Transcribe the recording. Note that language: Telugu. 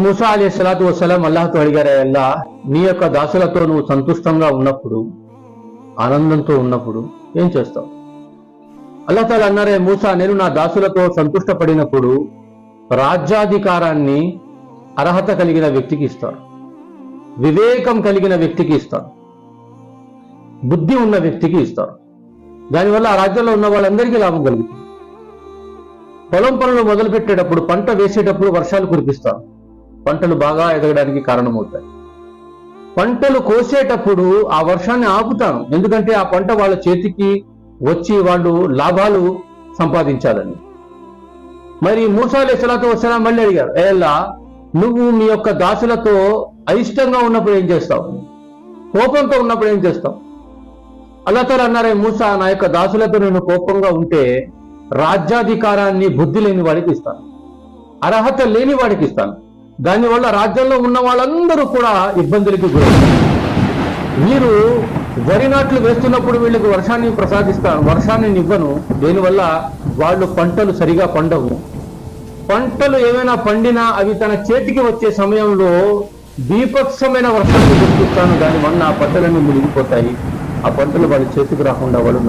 మూసా అలీ సలాతు వసలాం అల్లాహతో అడిగారు అల్లా నీ యొక్క దాసులతో నువ్వు సంతుష్టంగా ఉన్నప్పుడు ఆనందంతో ఉన్నప్పుడు ఏం చేస్తావు? అల్లా తాలా అన్నారే మూసా నేను నా దాసులతో సంతుష్టపడినప్పుడు రాజ్యాధికారాన్ని అర్హత కలిగిన వ్యక్తికి ఇస్తారు వివేకం కలిగిన వ్యక్తికి ఇస్తారు బుద్ధి ఉన్న వ్యక్తికి ఇస్తారు దానివల్ల ఆ రాజ్యంలో ఉన్న వాళ్ళందరికీ లాభం కలుగుతుంది. పొలం పనులు మొదలు పెట్టేటప్పుడు పంట వేసేటప్పుడు వర్షాలు కురిపిస్తాను. పంటలు బాగా ఎదగడానికి కారణమవుతాయి. పంటలు కోసేటప్పుడు ఆ వర్షాన్ని ఆపుతాను. ఎందుకంటే ఆ పంట వాళ్ళ చేతికి వచ్చి వాళ్ళు లాభాలు సంపాదించాలని. మరి మూసాలే సలాతో వసలాం మళ్ళీ అడిగారు ఏలా నువ్వు మీ యొక్క దాసులతో అయిష్టంగా ఉన్నప్పుడు ఏం చేస్తావు? కోపంతో ఉన్నప్పుడు ఏం చేస్తావు? అల్లతో అన్నారే మూసా నా యొక్క దాసులతో నేను కోపంగా ఉంటే రాజ్యాధికారాన్ని బుద్ధి లేని వాడికి ఇస్తాను. అర్హత లేని వాడికి ఇస్తాను. దానివల్ల రాజ్యంలో ఉన్న వాళ్ళందరూ కూడా ఇబ్బందులకి గురవుతారు. మీరు వరి నాట్లు వేస్తున్నప్పుడు వీళ్ళకి వర్షాన్ని ప్రసాదిస్తాను వర్షాన్ని ఇవ్వను దీనివల్ల వాళ్ళు పంటలు సరిగా పండవు. పంటలు ఏమైనా పండినా అవి తన చేతికి వచ్చే సమయంలో దీపక్షమైన వర్షాన్ని గుర్తిస్తాను. దానివల్ల ఆ పంటలన్నీ మునిగిపోతాయి. ఆ పంటలు వాళ్ళ చేతికి రాకుండా వాళ్ళు